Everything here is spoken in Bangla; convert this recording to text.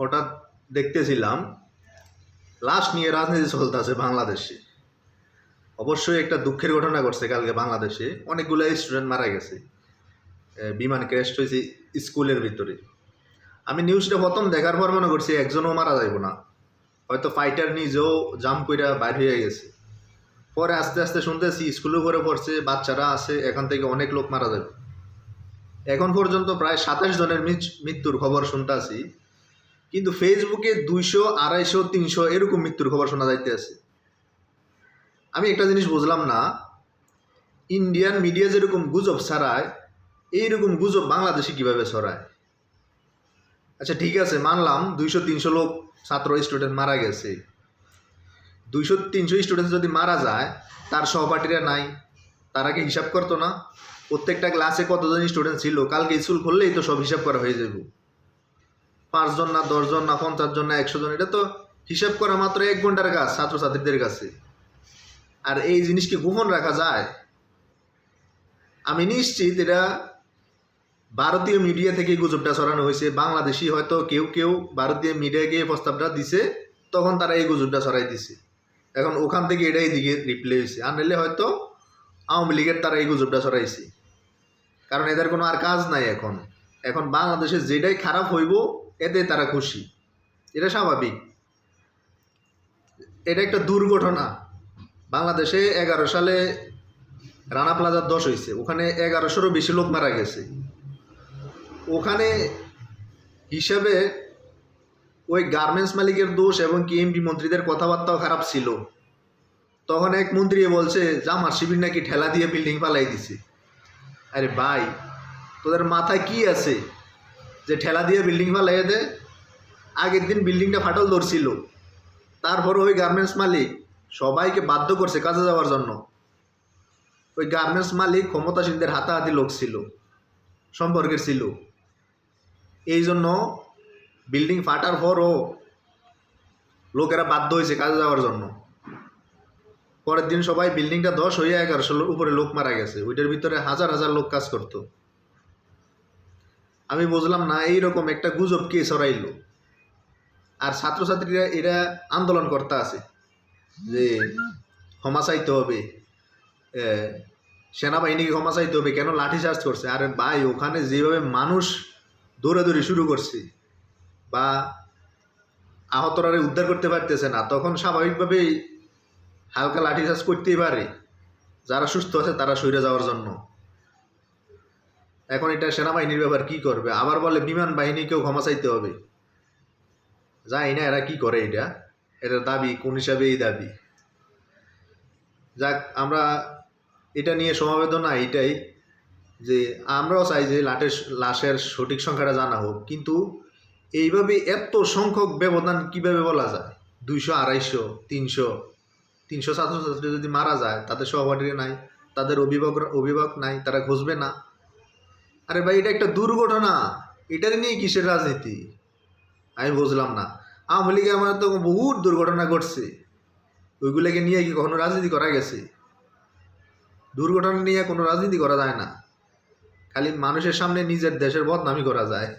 হঠাৎ দেখতেছিলাম, লাশ নিয়ে রাজনীতি চলতেছে বাংলাদেশে। অবশ্যই একটা দুঃখের ঘটনা ঘটছে কালকে বাংলাদেশে। অনেকগুলো স্টুডেন্ট মারা গেছে। বিমান ক্র্যাশ হয়েছে স্কুলের ভিতরে। আমি নিউজটা প্রথম দেখার পর মনে করছি একজনও মারা যাইব না। হয়তো ফাইটার নিজেও জাম কইরা বাইর হয়ে গেছে। পরে আস্তে আস্তে শুনতেছি স্কুলে উপরে পড়ছে, বাচ্চারা আছে, এখান থেকে অনেক লোক মারা যাবে। এখন পর্যন্ত প্রায় সাতাশ জনের মৃত্যুর খবর শুনতেছি। কিন্তু ফেসবুকে দুইশো, আড়াইশো, তিনশো এরকম মৃত্যুর খবর শোনা যাইতে আছে। আমি একটা জিনিস বুঝলাম না ইন্ডিয়ান মিডিয়া যেরকম গুজব ছড়ায়, এইরকম গুজব বাংলাদেশে কীভাবে ছড়ায়? আচ্ছা ঠিক আছে, মানলাম দুইশো, তিনশো লোক ছাত্র স্টুডেন্ট মারা গেছে। দুইশো, তিনশো স্টুডেন্ট যদি মারা যায়, তার সহপাঠীরা নাই, তারা কি হিসাব করতো না? প্রত্যেকটা ক্লাসে কতজন স্টুডেন্ট ছিল? কালকে স্কুল খুললেই তো সব হিসাব করা হয়ে যাবে পাঁচজন না দশজন না পঞ্চাশ জন না একশো জন এটা তো হিসাব করা মাত্র এক ঘণ্টার কাজ ছাত্রছাত্রীদের কাছে। আর এই জিনিসকে গোপন রাখা যায়? আমি নিশ্চিত এটা ভারতীয় মিডিয়া থেকে গুজবটা ছড়ানো হয়েছে। বাংলাদেশি হয়তো কেউ কেউ ভারতীয় মিডিয়াকে প্রস্তাবটা দিছে, তখন তারা এই গুজবটা ছড়াই দিছে। এখন ওখান থেকে এটাই দিকে রিপ্লে হয়েছে। আর নাহলে হয়তো আওয়ামী লীগের তারা এই গুজবটা ছড়াইছে। কারণ এদের কোনো আর কাজ নাই এখন। এখন বাংলাদেশে যেটাই খারাপ হইব এতে তারা খুশি। এটা স্বাভাবিক। এটা একটা দুর্ঘটনা। বাংলাদেশে এগারো সালে রানা প্লাজার দশ হয়েছে। ওখানে এগারোশোরও বেশি লোক মারা গেছে। ওখানে হিসাবে ওই গার্মেন্টস মালিকের দোষ এবং কি এমপি মন্ত্রীদের কথাবার্তাও খারাপ ছিল। তখন এক মন্ত্রী বলছে জামার শিবির নাকি ঠেলা দিয়ে বিল্ডিং পালাই দিছে। আরে ভাই, তোদের মাথায় কি আছে? যে ঠেলা দিয়ে বিল্ডিং পালাইয়ে দে, আগের দিন বিল্ডিংটা ফাটল ধরছিল। তারপর ওই গার্মেন্টস মালিক সবাইকে বাধ্য করছে কাজে যাওয়ার জন্য। ওই গার্মেন্টস মালিক ক্ষমতাসীনদের হাতাহাতি লোক ছিল, সম্পর্কের ছিল। এই জন্য বিল্ডিং ফাটার পরও লোকেরা বাধ্য হয়েছে কাজে যাওয়ার জন্য। পরের দিন সবাই বিল্ডিংটা দশ হয়ে এগারোশোর উপরে লোক মারা গেছে। ওইটার ভিতরে হাজার হাজার লোক কাজ করতো। আমি বুঝলাম না, এইরকম একটা গুজব কে ছড়াইলো? আর ছাত্রছাত্রীরা এরা আন্দোলন করতে আছে, যে ক্ষমা চাইতে হবে সেনাবাহিনীকে ক্ষমা চাইতে হবে, কেন লাঠিচার্জ করছে? আরে ভাই, ওখানে যেভাবে মানুষ দৌড়াদৌড়ি শুরু করছে, বা আহতরা উদ্ধার করতে পারতেছে না, তখন স্বাভাবিকভাবেই হালকা লাঠিচার্জ করতেই পারে, যারা সুস্থ আছে তারা সইরে যাওয়ার জন্য। এখন এটা সেনাবাহিনীর ব্যাপার, কি করবে? আবার বলে, বিমান বাহিনীকেও ক্ষমা চাইতে হবে। যাই না এরা কি করে এটা। এটা দাবি, কোন হিসাবে এই দাবি। যাক, আমরা এটা নিয়ে সমবেদনা এটাই। যে আমরাও চাই যে লাটের, লাশের সঠিক সংখ্যাটা জানা হোক। কিন্তু এইভাবে এত সংখ্যক ব্যবধান কীভাবে বলা যায়? দুইশো, আড়াইশো, তিনশো তিনশো ছাত্রছাত্রী যদি মারা যায়, তাদের সহপাঠী নাই, তাদের অভিভাবক অভিভাবক নাই, তারা খুঁজবে না। আরে ভাই, এটা একটা দুর্ঘটনা। এটার নিয়ে কিসের রাজনীতি? আমি বুঝলাম না। আওয়ামী লীগে আমার তো বহুত দুর্ঘটনা ঘটছে। ওইগুলোকে নিয়ে কি কখনো রাজনীতি করা গেছে? দুর্ঘটনা নিয়ে কোনো রাজনীতি করা যায় না। খালি মানুষের সামনে নিজের দেশের বদনামি করা যায়।